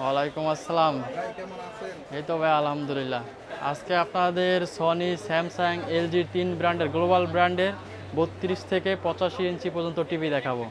ওয়ালাইকুম আসসালাম। এই তো ভাই আলহামদুলিল্লাহ। আজকে আপনাদের সনি স্যামসাং এলজি তিন ব্র্যান্ডের গ্লোবাল ব্র্যান্ডের বত্রিশ থেকে পঁচাশি ইঞ্চি পর্যন্ত টিভি দেখাবো।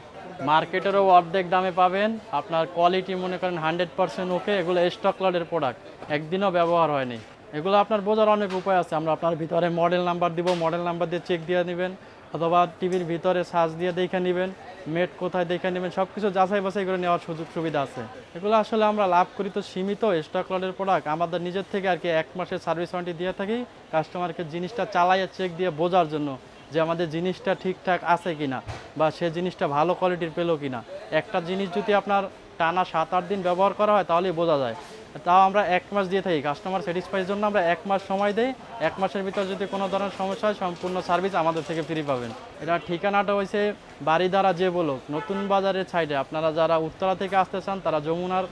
মার্কেটেরও অর্ধেক দামে পাবেন। আপনার কোয়ালিটি মনে করেন হান্ড্রেড পার্সেন্ট ওকে এগুলো স্টক লটের প্রোডাক্ট একদিনও ব্যবহার হয়নি। এগুলো আপনার বোঝার অনেক উপায় আছে। আমরা আপনার ভিতরে মডেল নাম্বার দিব মডেল নাম্বার দিয়ে চেক দিয়ে নেবেন। অথবা টিভির ভিতরে সার্চ দিয়ে দেখে নেবেন, মেট কোথায় দেখে নেবেন সব কিছু যাচাই বাছাই করে নেওয়ার সুযোগ সুবিধা আছে। এগুলো আসলে আমরা লাভ করি তো সীমিত স্টক লটের প্রোডাক্ট আমাদের নিজের থেকে আর কি এক মাসের সার্ভিস ওয়ারেন্টি দিয়ে থাকি কাস্টমারকে জিনিসটা চালাইয়ে চেক দিয়ে বোঝার জন্য যে আমাদের জিনিসটা ঠিকঠাক আছে কিনা বা সে জিনিসটা ভালো কোয়ালিটির পেল কিনা। একটা জিনিস যদি আপনার টানা সাত আট দিন ব্যবহার করা হয় তাহলেই বোঝা যায়। তাও আমরা এক মাস দিয়ে থাকি। কাস্টমার স্যাটিসফাইয়ের জন্য আমরা এক মাস সময় দেই। এক মাসের ভিতর যদি কোনো ধরনের সমস্যা হয়, সম্পূর্ণ সার্ভিস আমাদের থেকে ফ্রি পাবেন। এটা ঠিকানাটা হয়েছে বাড়িধারা যে বলুক, নতুন বাজারের সাইডে আপনারা যারা উত্তরা থেকে আসতে চান, তারা যমুনার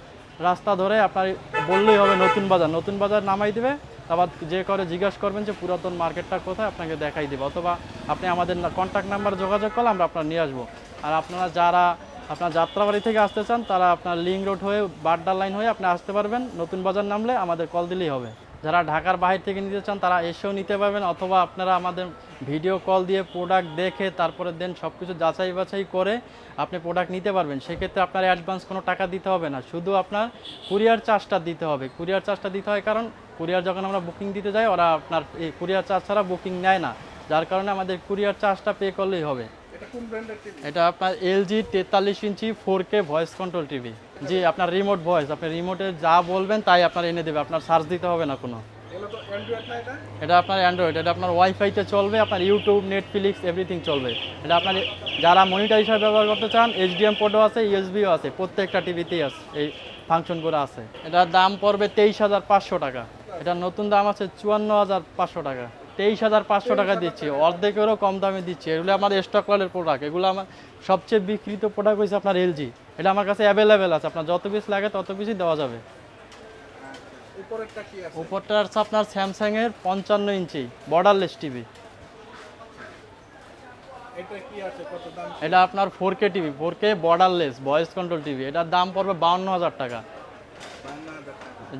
রাস্তা ধরে আপনার বললেই হবে নতুন বাজার। নতুন বাজার নামাই দেবে। আবার যে করে জিজ্ঞাসা করবেন যে পুরাতন মার্কেটটা কোথায়, আপনাকে দেখাই দেবে। অথবা আপনি আমাদের কন্ট্যাক্ট নাম্বার যোগাযোগ করলে আমরা আপনার নিয়ে আসব। আর আপনারা যারা আপনার যাত্রাবাড়ি থেকে আসতে চান, তারা আপনার লিঙ্ক রোড হয়ে বাড্ডা লাইন হয়ে আপনি আসতে পারবেন। নতুন বাজার নামলে আমাদের কল দিলেই হবে। যারা ঢাকার বাইরে থেকে নিতে চান, তারা এসেও নিতে পারবেন, অথবা আপনারা আমাদের ভিডিও কল দিয়ে প্রোডাক্ট দেখে, তারপরে দেন সব কিছু যাচাই বাছাই করে আপনি প্রোডাক্ট নিতে পারবেন। সেক্ষেত্রে আপনার অ্যাডভান্স কোনো টাকা দিতে হবে না। শুধু আপনার কুরিয়ার চার্জটা দিতে হবে। কুরিয়ার চার্জটা দিতে হয় কারণ কুরিয়ার যখন আমরা বুকিং দিতে যাই, ওরা আপনার এই কুরিয়ার চার্জ ছাড়া বুকিং নেয় না। যার কারণে আমাদের কুরিয়ার চার্জটা পে করলেই হবে। এটা আপনার এলজি তেতাল্লিশ inch four K voice control TV জি আপনার রিমোট ভয়েস আপনি রিমোটে যা বলবেন তাই আপনার এনে দেবে আপনার সার্চ দিতে হবে না কোনো। এটা? আপনার অ্যান্ড্রয়েড এটা আপনার ওয়াইফাইতে চলবে আপনার ইউটিউব নেটফ্লিক্স এভরিথিং চলবে। এটা আপনার যারা মনিটর হিসাবে ব্যবহার করতে চান এইচডিএম পোর্টও আছে ইউএসবিও আছে প্রত্যেকটা টিভিতেই আছে এই ফাংশনগুলো আছে। এটার দাম পড়বে তেইশ হাজার পাঁচশো টাকা। এটার নতুন দাম আছে চুয়ান্ন হাজার পাঁচশো টাকা। তেইশ হাজার পাঁচশো টাকা দিচ্ছি। অর্ধেকেরও কম দামে দিচ্ছি। এগুলো আমার স্টক লটের প্রোডাক্ট এগুলো আমার সবচেয়ে বিক্রিত প্রোডাক্ট হচ্ছে আপনার এলজি এটা আমার কাছে অ্যাভেলেবেল আছে। আপনার যত পিস লাগে তত পিসই দেওয়া যাবে। উপরটা আছে আপনার স্যামসাংয়ের পঞ্চান্ন ইঞ্চি বর্ডারলেস টিভি এটা আপনার four K TV four K borderless voice control TV এটার দাম পড়বে বাউন্ন হাজার টাকা।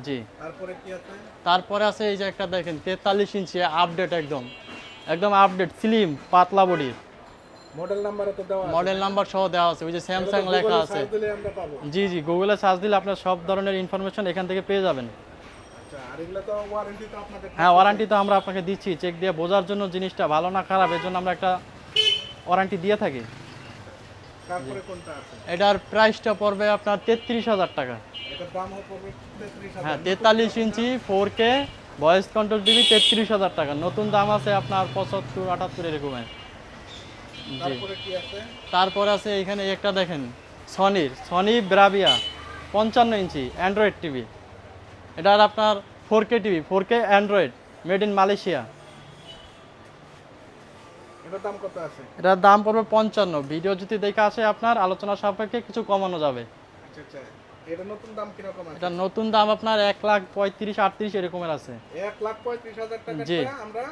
জি। তারপরে কি আছে? তারপরে আছে এই যে একটা দেখেন তেতাল্লিশ ইঞ্চি আপডেট একদম। একদম আপডেট স্লিম পাতলা বডি মডেল নাম্বারে তো দেওয়া আছে। মডেল নাম্বার সহ দেওয়া আছে ওই যে স্যামসাং লেখা আছে। জি জি গুগলে সার্চ দিলে আপনার সব ধরনের ইনফরমেশন এখান থেকে পেয়ে যাবেন। আচ্ছা হ্যাঁ ওয়ারেন্টি তো আমরা আপনাকে দিচ্ছি। চেক দিয়ে বোঝার জন্য জিনিসটা ভালো না খারাপ এর জন্য আমরা একটা ওয়ারেন্টি দিয়ে থাকি। তারপরে কোনটা আছে? এটার প্রাইসটা পড়বে আপনার তেত্রিশ হাজার টাকা। এটার দাম তেত্রিশ হ্যাঁ তেতাল্লিশ inch four K voice control TV তেত্রিশ হাজার টাকা। নতুন দাম আছে আপনার পঁচাত্তর আটাত্তর এরকমের জি। তারপরে আছে? তারপর আছে এখানে একটা দেখেন সনির সনি ব্রাভিয়া পঞ্চান্ন ইঞ্চি অ্যান্ড্রয়েড টিভি এটার আপনার four K TV four K Android made in Malaysia দাম কত আছে? এটার দাম পড়বে পঞ্চান্ন। ভিডিও যদি দেখে আসে আপনার আলোচনা সাপেক্ষে কিছু কমানো যাবে। আচ্ছা আচ্ছা। এটা নতুন দাম কীরকম আছে? এটা নতুন দাম আপনার এক লাখ পঁয়ত্রিশ আটত্রিশ এরকমের আছে। এক লাখ পঁয়ত্রিশ হাজার টাকা জি। আমরা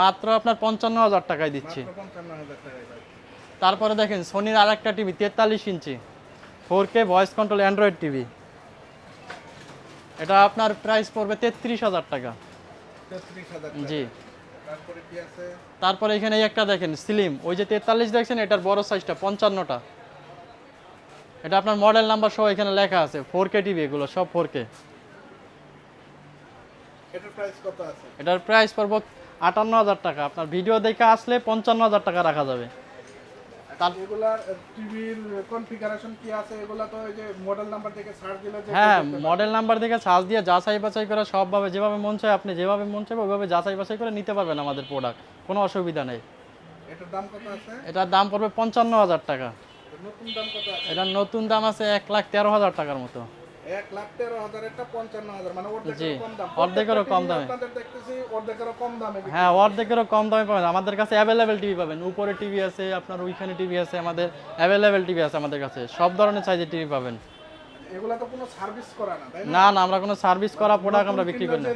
মাত্র আপনার পঞ্চান্ন হাজার টাকায় দিচ্ছি। পঞ্চান্ন হাজার টাকায় তারপরে দেখেন সোনির আর একটা টিভি তেতাল্লিশ inch. Four K voice control Android TV এটা আপনার প্রাইস পড়বে তেত্রিশ হাজার টাকা। জি। তারপরে কি আছে? তারপরে এখানে একটা দেখেন স্লিম ওই যে তেতাল্লিশ দেখছেন এটার বড় সাইজটা পঞ্চান্নটা। এটা আপনার মডেল নাম্বার সহ এখানে লেখা আছে ফোর কে টিভি এগুলো সব ফোর কে এটার প্রাইস কত আছে? এটার প্রাইস পড়ব আটান্ন হাজার টাকা। আপনার ভিডিও দেখে আসলে পঞ্চান্ন হাজার টাকা রাখা যাবে। তার এগুলার টিভির কনফিগারেশন কি আছে? এগুলা তো এই যে মডেল নাম্বার থেকে সার্চ দিলে যে হ্যাঁ মডেল নাম্বার থেকে সার্চ দিয়ে যাচাই বাছাই করে সবভাবে যেভাবে মন চায় আপনি যেভাবে মন চাইবে ওইভাবে যাচাই বাছাই করে নিতে পারবেন আমাদের প্রোডাক্ট কোনো অসুবিধা নেই। এটার দাম কত আছে? এটার দাম পড়বে পঞ্চান্ন হাজার টাকা। নতুন দাম কত আছে? এটার নতুন দাম আছে এক লাখ তেরো হাজার টাকার মতো। এক লাখ তেরো হাজার একটা পঞ্চান্ন হাজার মানে অর্ধেকেরও কম দাম। অর্ধেকেরও কম দামে। আপনাদের দেখতেছি অর্ধেকেরও কম দামে হ্যাঁ অর্ধেকেরও কম দামে পাবেন। আমাদের কাছে অ্যাভেলেবেল টিভি পাবেন। উপরে টিভি আছে আপনার ওইখানে টিভি আছে আমাদের অ্যাভেলেবেল টিভি আছে আমাদের কাছে। সব ধরনের সাইজের টিভি পাবেন। এগুলা তো কোনো সার্ভিস করা না তাই না? আমরা কোনো সার্ভিস করা প্রোডাক্ট আমরা বিক্রি করি না।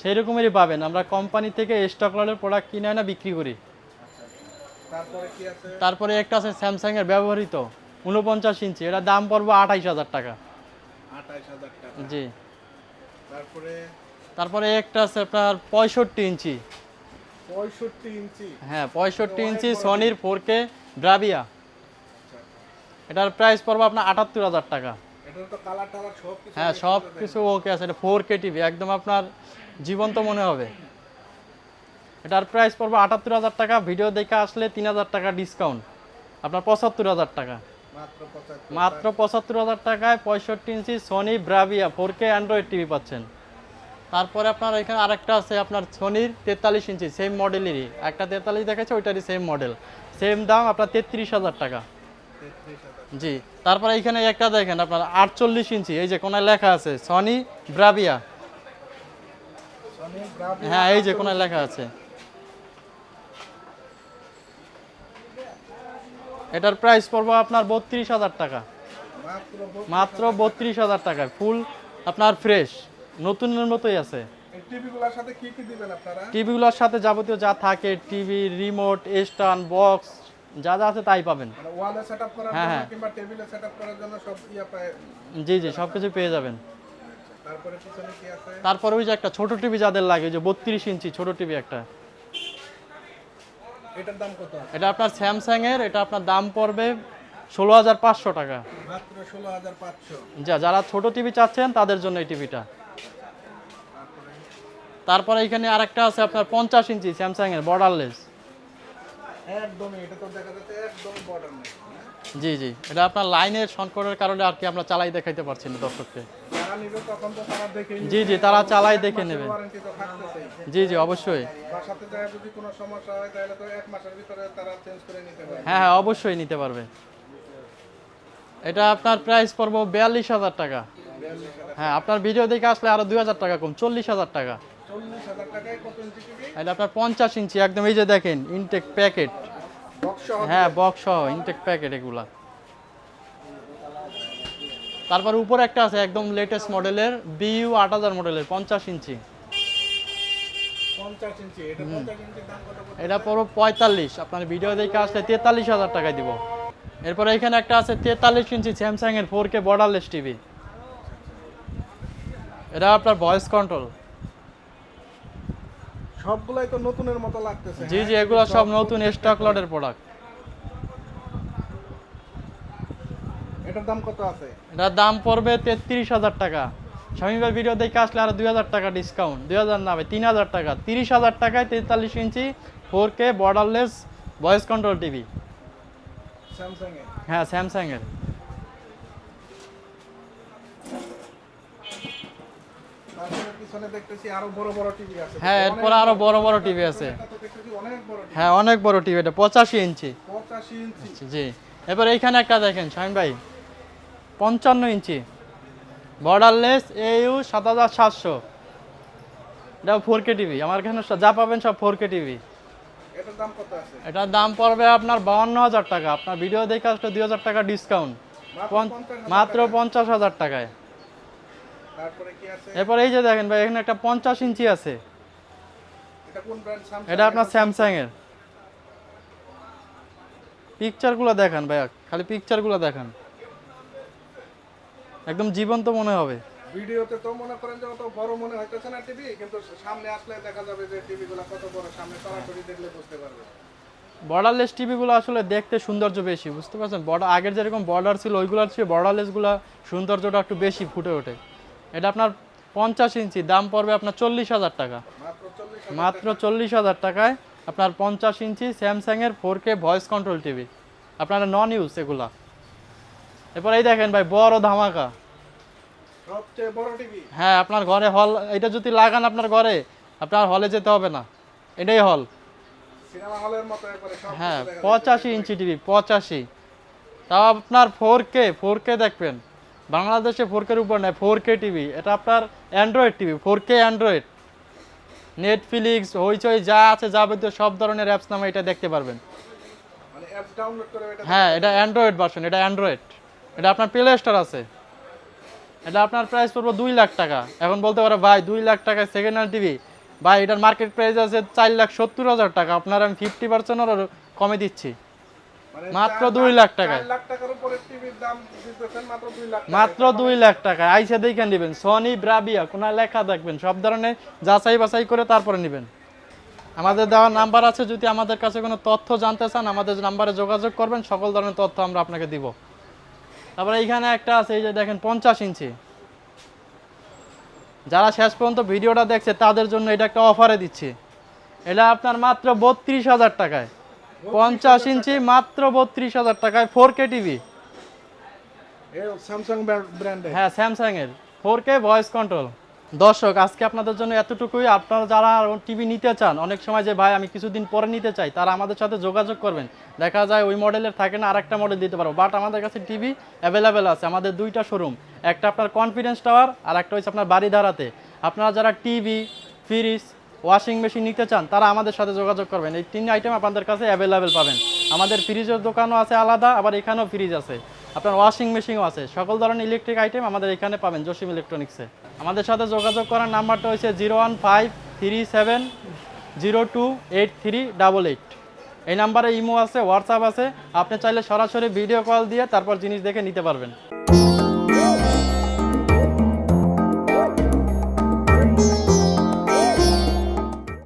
সেই রকমেরই পাবেন। আমরা কোম্পানি থেকে স্টক লটের প্রোডাক্ট কিনে না বিক্রি করি। তারপরে একটা আছে স্যামসাং এর ব্যবহৃত। উনপঞ্চাশ ইঞ্চি। এটার দাম পড়ব আঠাইশ হাজার টাকা। টাকা। জি। তারপরে? তারপরে একটা আছে আপনার পঁয়ষট্টি ইঞ্চি। পঁয়ষট্টি ইঞ্চি। হ্যাঁ পঁয়ষট্টি ইঞ্চি সনির ফোর কে ব্রাভিয়া এটার প্রাইস পড়বে আপনার আটাত্তর হাজার টাকা। হ্যাঁ সব কিছু ওকে আছে। এটা ফোর কে টিভি একদম আপনার জীবন্ত মনে হবে। এটার প্রাইস পড়বে আটাত্তর হাজার টাকা। ভিডিও দেখে আসলে তিন হাজার টাকা ডিসকাউন্ট আপনার পঁচাত্তর হাজার টাকা। মাত্র পঁচাত্তর হাজার টাকায় পঁয়ষট্টি inch Sony Bravia four K Android TV পাচ্ছেন। তারপরে আপনার এখানে আরেকটা আছে আপনার সনির তেতাল্লিশ ইঞ্চি সেম মডেলেরই একটা তেতাল্লিশ দেখাচ্ছে ওইটারই সেম মডেল সেম দাম আপনার তেত্রিশ হাজার টাকা। জি তারপরে এখানে একটা দেখেন আপনার আটচল্লিশ ইঞ্চি এই যে কোনায় লেখা আছে সনি ব্রাভিয়া হ্যাঁ এই যে কোনায় লেখা আছে। এটার প্রাইস পড়ব আপনার বত্রিশ হাজার টাকা। মাত্র বত্রিশ হাজার টাকায় ফুল আপনার ফ্রেশ নতুনের মতোই আছে। টিভিগুলোর সাথে যাবতীয় যা থাকে টিভি রিমোট স্ট্যান্ড বক্স যা যা আছে তাই পাবেন। মানে হ্যাঁ, হ্যাঁ। জি জি সব কিছু পেয়ে যাবেন। আচ্ছা, তারপরে ওই যে একটা ছোট টিভি যাদের লাগে ওই যে বত্রিশ ইঞ্চি ছোট টিভি একটা। এটার দাম কত এটা আপনার স্যামসাং এর এটা আপনার দাম পড়বে ষোলো হাজার পাঁচশো টাকা। মাত্র ষোলো হাজার পাঁচশো। যা যারা ছোট টিভি চাচ্ছেন তাদের জন্য এই টিভিটা। তারপরে এখানে আরেকটা আছে আপনার পঞ্চাশ ইঞ্চি স্যামসাং এর বর্ডারলেস একদমই এটা তো দেখা যাচ্ছে একদমই বর্ডার নেই জি জি এটা আপনার লাইনের সংকটের কারণে আর কি আমরা চালাই দেখাইতে পারছি না দর্শককে। জি জি তারা চালাই দেখে নেবে। জি জি অবশ্যই। হয় হ্যাঁ অবশ্যই নিতে পারবে। এটা আপনার প্রাইস পড়ব বিয়াল্লিশ হাজার টাকা। হ্যাঁ আপনার ভিডিও দেখে আসলে আরও দুই হাজার টাকা কম চল্লিশ হাজার টাকা। এটা আপনার পঞ্চাশ ইঞ্চি একদম এই যে দেখেন ইনটেক প্যাকেট হ্যাঁ বক্স সহ ইনটেক প্যাকেট এগুলা। তারপর উপরে একটা আছে একদম লেটেস্ট মডেলের বিইউ আট হাজার মডেলের পঞ্চাশ ইঞ্চি। এটা পঞ্চাশ ইঞ্চির দাম কত এটা পড়ো পঁয়তাল্লিশ। আপনার ভিডিও দেখে আসলে তেতাল্লিশ হাজার টাকায় দিব। এরপরে এখানে একটা আছে তেতাল্লিশ ইঞ্চি স্যামসাং এর ফোর কে বর্ডারলেস টিভি এটা আপনার ভয়েস কন্ট্রোল সবগুলাই তো নতুনের মতো লাগতেছে জি হ্যাঁ? জি এগুলো সব নতুন স্টক লটের প্রোডাক্ট এটার দাম কত আছে? এটার দাম পড়বে তেত্রিশ হাজার টাকা। স্বামীবার ভিডিও দেখে আসলে আরও দুই হাজার টাকা ডিসকাউন্ট দুই হাজার না তিন হাজার টাকা। তিরিশ হাজার টাকায় তেতাল্লিশ inch four K borderless voice control TV Samsung এর হ্যাঁ স্যামসাং এর তারপরে পিছনে দেখতেছি আরও বড় বড় টিভি আছে। হ্যাঁ এরপরে আরও বড় বড় টিভি আছে। টিভি হ্যাঁ অনেক বড় টিভি এটা পঁচাশি ইঞ্চি। পঁচাশি ইঞ্চি। জি এবার এইখানে একটা দেখেন শাহিন ভাই। পঞ্চান্ন ইঞ্চি। বর্ডারলেস এইউ সাত হাজার সাতশো। এটা ফোর কে টিভি আমার এখানে যা পাবেন সব ফোর কে টিভি এটার দাম পড়বে আপনার বাউন্ন হাজার টাকা। আপনার ভিডিও দেখে আসলে দুই হাজার টাকা ডিসকাউন্ট মাত্র পঞ্চ- 50,000 মাত্র পঞ্চাশ হাজার টাকায়। এরপর এই যে দেখেন ভাই এখানে একটা পঞ্চাশ ইঞ্চি আছে। এটা আপনার স্যামসাং এর পিকচারগুলো দেখান ভাইয়া। খালি পিকচারগুলো দেখান। একদম জীবন্ত মনে হবে। ভিডিওতে তো মনে করেন যে অত বড় মনে হইতেছে না টিভি কিন্তু সামনে আসলে দেখা যাবে যে টিভি গুলা কত বড় সামনে সরাসরি দেখলে বুঝতে পারবে। বর্ডারলেস টিভিগুলো আসলে দেখতে সৌন্দর্য বেশি বুঝতে পারছেন? বর্ডার আগের যেরকম বর্ডার ছিল ওইগুলোর চেয়ে বর্ডারলেসগুলো সৌন্দর্যটা একটু বেশি ফুটে ওঠে। এটা আপনার পঞ্চাশ ইঞ্চি দাম পড়বে আপনার চল্লিশ হাজার টাকা। মাত্র চল্লিশ মাত্র চল্লিশ হাজার টাকায় আপনার পঞ্চাশ ইঞ্চি স্যামসাংয়ের four K voice control TV. আপনারা নন ইউজ এগুলা। এরপর এই দেখেন ভাই বড় ধামাকা। সবচেয়ে বড় টিভি। হ্যাঁ আপনার ঘরে হল এটা যদি লাগান আপনার ঘরে আপনার হলে যেতে হবে না। এটাই হল। সিনেমা হলের মতো একবারে সব হ্যাঁ। পঁচাশি ইঞ্চি টিভি পঁচাশি। তাও আপনার ফোর কে ফোর কে দেখবেন। বাংলাদেশে ফোর কের উপর নেই ফোর কে টিভি। এটা আপনার Android TV four K Android Netflix Hoichoi যা আছে যাবতীয় সব ধরনের অ্যাপস নামে এটা দেখতে পারবেন। মানে অ্যাপ ডাউনলোড করে এটা হ্যাঁ এটা অ্যান্ড্রয়েড ভার্সন এটা অ্যান্ড্রয়েড এটা আপনার প্লে স্টোর আছে। এটা আপনার প্রাইস পড়ব দুই লাখ টাকা। এখন বলতে পারো ভাই দুই লাখ টাকায় সেকেন্ড হ্যান্ড টিভি ভাই এটার মার্কেট প্রাইস আছে চার লাখ সত্তর হাজার টাকা। আপনার আমি ফিফটি পার্সেন্ট কমে দিচ্ছি। মানে মাত্র দুই লাখ টাকায়। মাত্র দুই লাখ টাকায়। আইসে দেখে নেবেন। সনি ব্রাবিয়া কোন লেখা দেখবেন। সব ধরনের যাচাই বাছাই করে তারপরে নেবেন। আমাদের দেওয়া নাম্বার আছে। যদি আমাদের কাছে কোনো তথ্য জানতে চান আমাদের নাম্বারে যোগাযোগ করবেন সকল ধরনের তথ্য আমরা আপনাকে দিব। তারপরে এইখানে একটা আছে এই যে দেখেন পঞ্চাশ ইঞ্চি। যারা শেষ পর্যন্ত ভিডিওটা দেখছে তাদের জন্য এটা একটা অফারে দিচ্ছি। এটা আপনার মাত্র বত্রিশ হাজার টাকায়। পঞ্চাশ ইঞ্চি মাত্র বত্রিশ হাজার টাকায় ফোর কে টিভি স্যামসাং ব্র্যান্ডের হ্যাঁ স্যামসাং এর। ফোর কে ভয়েস কন্ট্রোল দর্শক, আজকে আপনাদের জন্য এতটুকুই। আপনারা যারা টিভি নিতে চান, অনেক সময় যে ভাই আমি কিছুদিন পরে নিতে চাই, তারা আমাদের সাথে যোগাযোগ করবেন। দেখা যায় ওই মডেলের থাকে না, আরেকটা মডেল দিতে পারব বাট আমাদের কাছে টিভি অ্যাভেলেবেল আছে, আমাদের দুইটা শোরুম একটা আপনার কনফিডেন্স টাওয়ার আর একটা হচ্ছে আপনার বাড়িধারাতে আপনারা যারা টিভি ফ্রিজ ওয়াশিং মেশিন নিতে চান, তারা আমাদের সাথে যোগাযোগ করবেন। এই তিন আইটেম আপনাদের কাছে অ্যাভেলেবেল পাবেন। আমাদের ফ্রিজের দোকানও আছে আলাদা, আবার এখানেও ফ্রিজ আছে। আপনার ওয়াশিং মেশিনও আছে। সকল ধরনের ইলেকট্রিক আইটেম আমাদের এখানে পাবেন জসিম ইলেকট্রনিক্সে আমাদের সাথে যোগাযোগ করার নাম্বারটা হচ্ছে zero one five three seven zero two eight three double eight এই নাম্বারে ইমো আছে হোয়াটসঅ্যাপ আছে। আপনি চাইলে সরাসরি ভিডিও কল দিয়ে তারপর জিনিস দেখে নিতে পারবেন।